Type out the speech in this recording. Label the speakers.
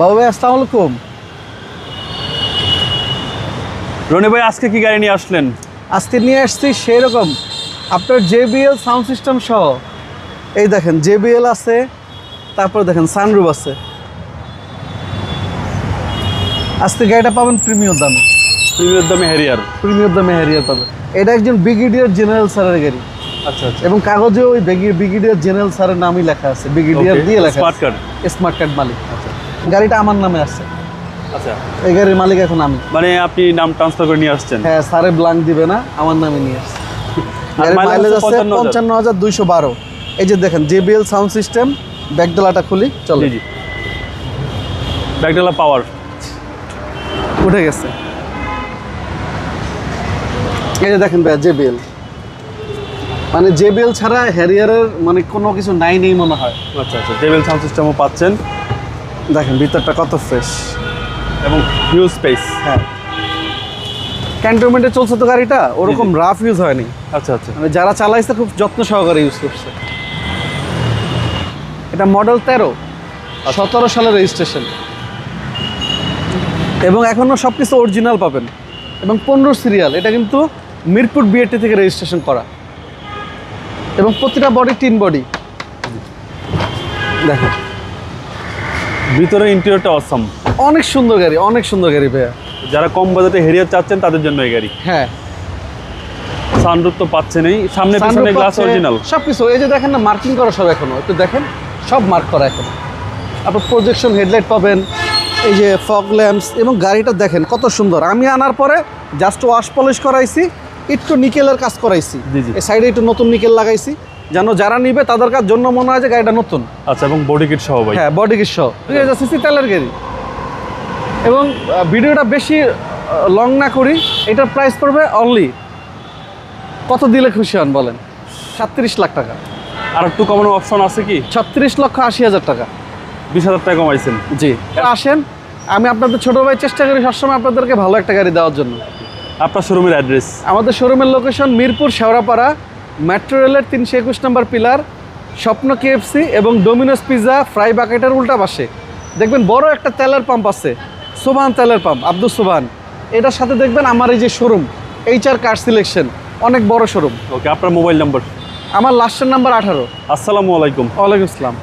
Speaker 1: বাবু ভাই আসসালামু আলাইকুম
Speaker 2: রনি ভাই আজকে কি গাড়ি নিয়ে আসলেন?
Speaker 1: আজকে নিয়ে আসছি সেই রকম আপনার জেবিএল সাউন্ড সিস্টেম সহ। এই দেখেন জেবিএল আছে তারপর দেখেন সানরুফ আছে। আজকে গাড়িটা পাবেন প্রিমিয়ার দামে।
Speaker 2: প্রিমিয়ার দামে হ্যারিয়ার
Speaker 1: প্রিমিয়ার দামে হ্যারিয়ার পাবেন। এটা একজন ব্রিগেডিয়ার জেনারেল স্যারের গাড়ি।
Speaker 2: আচ্ছা আচ্ছা।
Speaker 1: এবং কাগজে ওই ব্রিগেডিয়ার জেনারেল স্যারের নামই লেখা আছে। ব্রিগেডিয়ার দিয়ে লেখা
Speaker 2: স্মার্ট কার্ড
Speaker 1: স্মার্ট কার্ড মালিক। গাড়িটা আমার নামে আছে।
Speaker 2: আচ্ছা।
Speaker 1: এই গাড়ির মালিক এখন আমি।
Speaker 2: মানে আপনি নাম ট্রান্সফার করে নিয়ে আসছেন?
Speaker 1: হ্যাঁ স্যারে ব্লাঙ্ক দিবে না আমার নামে নিয়ে আসছে।
Speaker 2: আর
Speaker 1: মাইলেজ
Speaker 2: আছে
Speaker 1: আছে
Speaker 2: 55,000
Speaker 1: পঞ্চান্ন হাজার। দুইশো বারো। এই যে দেখেন জেবিএল সাউন্ড সিস্টেম ব্যাকডালাটা খুলি চলো।
Speaker 2: জি জি। ব্যাকডালা পাওয়ার
Speaker 1: উঠে গেছে। এই যে দেখেন ভাইয়া জেবিএল মানে জেবিএল ছাড়া হ্যারিয়ারের মানে কোনো কিছু নাই নেই মনে হয়।
Speaker 2: আচ্ছা আচ্ছা। টেবিল সাউন্ড সিস্টেমও পাচ্ছেন।
Speaker 1: দেখেন ভিতরটা কত ফ্রেশ
Speaker 2: এবং হিউজ স্পেস
Speaker 1: হ্যাঁ। ক্যান্টনমেন্টে চলছে তো গাড়িটা ওরকম রাফ ইউজ হয়নি।
Speaker 2: আচ্ছা আচ্ছা।
Speaker 1: মানে যারা চালাইছে খুব যত্ন সহকারে ইউজ করছে। এটা মডেল তেরো সতেরো সালের রেজিস্ট্রেশন এবং এখনও সব কিছু অরিজিনাল পাবেন। এবং পনেরো সিরিয়াল এটা কিন্তু মিরপুর বিএটি থেকে রেজিস্ট্রেশন করা। এবং প্রতিটা বডি তিন বডি দেখেন
Speaker 2: ভিতরে ইন্টেরিয়রটা অসম
Speaker 1: অনেক সুন্দর গাড়ি অনেক সুন্দর গাড়ি ভাইয়া।
Speaker 2: যারা কম বাজেটে হেরিয়ার চাচ্ছেন তাদের জন্য এই গাড়ি।
Speaker 1: হ্যাঁ।
Speaker 2: সানরুফ তো পাচ্ছেনই সামনে পিছনে গ্লাস অরিজিনাল
Speaker 1: সবকিছু। এই যে দেখেন না মার্কিং করা সব এখনও। একটু দেখেন সব মার্ক করা এখন। আপনার প্রজেকশন হেডলাইট পাবেন এই যে ফগ ল্যাম্পস এবং গাড়িটা দেখেন কত সুন্দর। আমি আনার পরে জাস্ট ওয়াশ পলিশ করাইছি একটু নিকেলের কাজ করাইছি। এই সাইডে একটু নতুন নিকেল লাগাইছি। যেন যারা নিবে তাদের কাজ জন্য মনে হয় যে গাড়িটা নতুন।
Speaker 2: আচ্ছা এবং বডি কিট সহ ভাই?
Speaker 1: হ্যাঁ বডি কিট সহ। দুই হাজার সিসি তেলের গাড়ি। এবং ভিডিওটা বেশি লং না করি এটার প্রাইস পড়বে অনলি কত দিলে খুশি হন বলেন? সাতত্রিশ লাখ টাকা।
Speaker 2: আর একটু কমানোর অপশন আছে কি?
Speaker 1: ছত্রিশ লক্ষ আশি হাজার টাকা।
Speaker 2: বিশ হাজার টাকা কমাইছেন।
Speaker 1: জি। আসেন আমি আপনাদের ছোটো ভাই চেষ্টা করি সবসময় আপনাদেরকে ভালো একটা গাড়ি দেওয়ার জন্য।
Speaker 2: আপনার শোরুমের অ্যাড্রেস
Speaker 1: আমাদের শোরুমের লোকেশন মিরপুর শেওড়াপাড়া মেট্রো রেলের তিনশো একুশ নম্বর পিলার স্বপ্ন কেএফসি এবং ডোমিনোস পিজা ফ্রাই বাকেটের উল্টা পাশে। দেখবেন বড় একটা তেলের পাম্প আছে সুবান তেলের পাম্প আব্দুল সুবান এটার সাথে দেখবেন আমার এই যে showroom H R car selection অনেক বড় শোরুম
Speaker 2: ওকে আপনার মোবাইল নাম্বার
Speaker 1: আমার লাস্টের নাম্বার আঠারো।
Speaker 2: আসসালামু আলাইকুম।
Speaker 1: ওয়ালাইকুম আসসালাম।